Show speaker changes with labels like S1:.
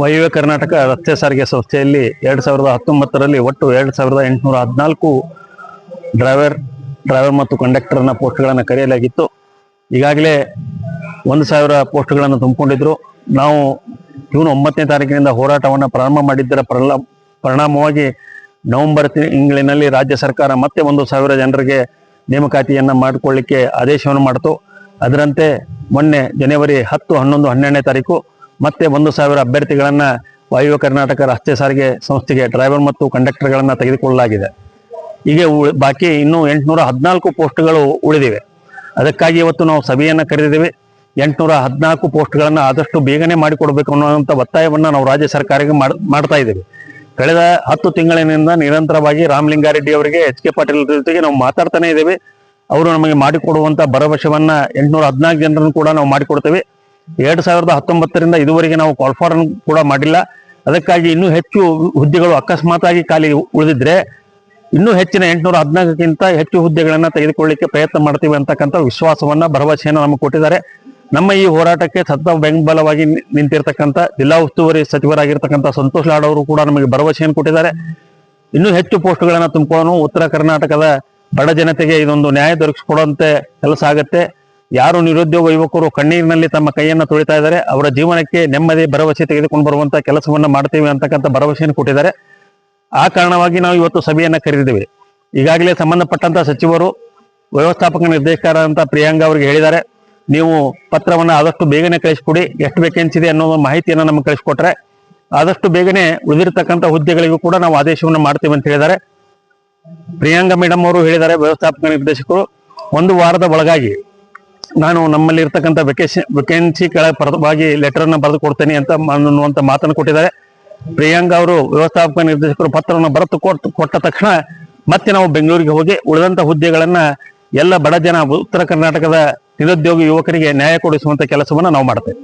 S1: ವಾಯುವ್ಯ ಕರ್ನಾಟಕ ರಸ್ತೆ ಸಾರಿಗೆ ಸಂಸ್ಥೆಯಲ್ಲಿ ಎರಡು ಸಾವಿರದ ಹತ್ತೊಂಬತ್ತರಲ್ಲಿ ಒಟ್ಟು ಎರಡು ಸಾವಿರದ ಎಂಟುನೂರ ಹದಿನಾಲ್ಕು ಡ್ರೈವರ್ ಡ್ರೈವರ್ ಮತ್ತು ಕಂಡಕ್ಟರ್ನ ಪೋಸ್ಟ್ಗಳನ್ನು ಕರೆಯಲಾಗಿತ್ತು. ಈಗಾಗಲೇ ಒಂದು ಸಾವಿರ ಪೋಸ್ಟ್ಗಳನ್ನು ತುಂಬಿಕೊಂಡಿದ್ರು. ನಾವು ಜೂನ್ ಒಂಬತ್ತನೇ ತಾರೀಕಿನಿಂದ ಹೋರಾಟವನ್ನು ಪ್ರಾರಂಭ ಮಾಡಿದ್ದರ ಪರಿಣಾಮವಾಗಿ ನವೆಂಬರ್ ತಿಂಗಳಿನಲ್ಲಿ ರಾಜ್ಯ ಸರ್ಕಾರ ಮತ್ತೆ ಒಂದು ಸಾವಿರ ಜನರಿಗೆ ನೇಮಕಾತಿಯನ್ನು ಮಾಡಿಕೊಳ್ಳಿಕ್ಕೆ ಆದೇಶವನ್ನು ಮಾಡಿತು. ಅದರಂತೆ ಮೊನ್ನೆ ಜನವರಿ ಹತ್ತು ಹನ್ನೊಂದು ಹನ್ನೆರಡನೇ ತಾರೀಕು ಮತ್ತೆ ಒಂದು ಸಾವಿರ ಅಭ್ಯರ್ಥಿಗಳನ್ನ ವಾಯುವ್ಯ ಕರ್ನಾಟಕ ರಸ್ತೆ ಸಾರಿಗೆ ಸಂಸ್ಥೆಗೆ ಡ್ರೈವರ್ ಮತ್ತು ಕಂಡಕ್ಟರ್ಗಳನ್ನ ತೆಗೆದುಕೊಳ್ಳಲಾಗಿದೆ. ಹೀಗೆ ಬಾಕಿ ಇನ್ನೂ ಎಂಟುನೂರ ಹದಿನಾಲ್ಕು ಪೋಸ್ಟ್ಗಳು ಉಳಿದಿವೆ. ಅದಕ್ಕಾಗಿ ಇವತ್ತು ನಾವು ಸಭೆಯನ್ನ ಕರೆದಿದ್ದೇವೆ. ಎಂಟುನೂರ ಹದಿನಾಲ್ಕು ಪೋಸ್ಟ್ಗಳನ್ನು ಆದಷ್ಟು ಬೇಗನೆ ಮಾಡಿಕೊಡ್ಬೇಕು ಅನ್ನುವಂಥ ಒತ್ತಾಯವನ್ನ ನಾವು ರಾಜ್ಯ ಸರ್ಕಾರಕ್ಕೆ ಮಾಡ್- ಮಾಡ್ತಾ ಇದ್ದೇವೆ. ಕಳೆದ ಹತ್ತು ತಿಂಗಳಿನಿಂದ ನಿರಂತರವಾಗಿ ರಾಮಲಿಂಗಾರೆಡ್ಡಿ ಅವರಿಗೆ ಎಚ್ ಕೆ ಪಾಟೀಲ್ ಜೊತೆಗೆ ನಾವು ಮಾತಾಡ್ತಾನೆ ಇದ್ದೇವೆ. ಅವರು ನಮಗೆ ಮಾಡಿಕೊಡುವಂಥ ಭರವಸೆವನ್ನ ಎಂಟುನೂರ ಹದಿನಾಲ್ಕು ಜನರನ್ನು ಕೂಡ ನಾವು ಮಾಡಿಕೊಡ್ತೇವೆ. ಎರಡ್ ಸಾವಿರದ ಹತ್ತೊಂಬತ್ತರಿಂದ ಇದುವರೆಗೆ ನಾವು ಕಾಲ್ಫಾರ್ಮ್ ಕೂಡ ಮಾಡಿಲ್ಲ. ಅದಕ್ಕಾಗಿ ಇನ್ನೂ ಹೆಚ್ಚು ಹುದ್ದೆಗಳು ಅಕಸ್ಮಾತಾಗಿ ಖಾಲಿ ಉಳಿದಿದ್ರೆ ಇನ್ನೂ ಹೆಚ್ಚಿನ ಎಂಟುನೂರ ಹದಿನಾಲ್ಕಕ್ಕಿಂತ ಹೆಚ್ಚು ಹುದ್ದೆಗಳನ್ನ ತೆಗೆದುಕೊಳ್ಳಿಕ್ಕೆ ಪ್ರಯತ್ನ ಮಾಡ್ತೀವಿ ಅಂತಕ್ಕಂಥ ವಿಶ್ವಾಸವನ್ನ, ಭರವಸೆಯನ್ನು ನಮಗೆ ಕೊಟ್ಟಿದ್ದಾರೆ. ನಮ್ಮ ಈ ಹೋರಾಟಕ್ಕೆ ಸತತ ಬೆಂಬಲವಾಗಿ ನಿಂತಿರ್ತಕ್ಕಂಥ ಜಿಲ್ಲಾ ಉಸ್ತುವಾರಿ ಸಚಿವರಾಗಿರ್ತಕ್ಕಂಥ ಸಂತೋಷ್ ಲಾಡ್ ಅವರು ಕೂಡ ನಮಗೆ ಭರವಸೆಯನ್ನು ಕೊಟ್ಟಿದ್ದಾರೆ. ಇನ್ನೂ ಹೆಚ್ಚು ಪೋಸ್ಟ್ಗಳನ್ನ ತುಂಬಿಕೊಂಡು ಉತ್ತರ ಕರ್ನಾಟಕದ ಬಡ ಜನತೆಗೆ ಇದೊಂದು ನ್ಯಾಯ ದೊರಕಿಸಿಕೊಡುವಂತೆ ಕೆಲಸ ಆಗತ್ತೆ. ಯಾರು ನಿರುದ್ಯೋಗ ಯುವಕರು ಕಣ್ಣೀರಿನಲ್ಲಿ ತಮ್ಮ ಕೈಯನ್ನ ತೊಳಿತಾ ಇದ್ದಾರೆ, ಅವರ ಜೀವನಕ್ಕೆ ನೆಮ್ಮದಿ, ಭರವಸೆ ತೆಗೆದುಕೊಂಡು ಬರುವಂತ ಕೆಲಸವನ್ನ ಮಾಡ್ತೇವೆ ಅಂತಕ್ಕಂಥ ಭರವಸೆಯನ್ನು ಕೊಟ್ಟಿದ್ದಾರೆ. ಆ ಕಾರಣವಾಗಿ ನಾವು ಇವತ್ತು ಸಭೆಯನ್ನ ಕರೆದಿದ್ದೇವೆ. ಈಗಾಗಲೇ ಸಂಬಂಧಪಟ್ಟಂತ ಸಚಿವರು, ವ್ಯವಸ್ಥಾಪಕ ನಿರ್ದೇಶಕರಂತ ಪ್ರಿಯಾಂಗ ಅವರಿಗೆ ಹೇಳಿದ್ದಾರೆ. ನೀವು ಪತ್ರವನ್ನ ಆದಷ್ಟು ಬೇಗನೆ ಕಳಿಸ್ಕೊಡಿ, ಎಷ್ಟು ವೇಕೆನ್ಸಿ ಇದೆ ಅನ್ನೋ ಮಾಹಿತಿಯನ್ನ ನಮಗೆ ಕಳಿಸ್ಕೊಟ್ರೆ, ಆದಷ್ಟು ಬೇಗನೆ ಉಳಿದಿರ್ತಕ್ಕಂಥ ಹುದ್ದೆಗಳಿಗೂ ಕೂಡ ನಾವು ಆದೇಶವನ್ನು ಮಾಡ್ತೀವಿ ಅಂತ ಹೇಳಿದ್ದಾರೆ. ಪ್ರಿಯಾಂಗ ಮೇಡಮ್ ಅವರು ಹೇಳಿದ್ದಾರೆ, ವ್ಯವಸ್ಥಾಪಕ ನಿರ್ದೇಶಕರು, ಒಂದು ವಾರದ ಒಳಗಾಗಿ ನಾನು ನಮ್ಮಲ್ಲಿ ಇರ್ತಕ್ಕಂಥ ವೆಕೇಶನ್ ವೆಕೆನ್ಸಿಗಳ ಪರವಾಗಿ ಲೆಟರ್ ಅನ್ನ ಬರೆದು ಕೊಡ್ತೇನೆ ಅಂತ ಅನ್ನುವಂಥ ಮಾತನ್ನು ಕೊಟ್ಟಿದ್ದಾರೆ. ಪ್ರಿಯಾಂಕ ಅವರು ವ್ಯವಸ್ಥಾಪಕ ನಿರ್ದೇಶಕರು ಪತ್ರವನ್ನು ಬರೆದು ಕೊಟ್ಟು ತಕ್ಷಣ ಮತ್ತೆ ನಾವು ಬೆಂಗಳೂರಿಗೆ ಹೋಗಿ ಉಳಿದಂತ ಹುದ್ದೆಗಳನ್ನ ಎಲ್ಲ ಬಡ ಜನ ಉತ್ತರ ಕರ್ನಾಟಕದ ನಿರುದ್ಯೋಗಿ ಯುವಕರಿಗೆ ನ್ಯಾಯ ಕೊಡಿಸುವಂತ ಕೆಲಸವನ್ನ ನಾವು ಮಾಡ್ತೇವೆ.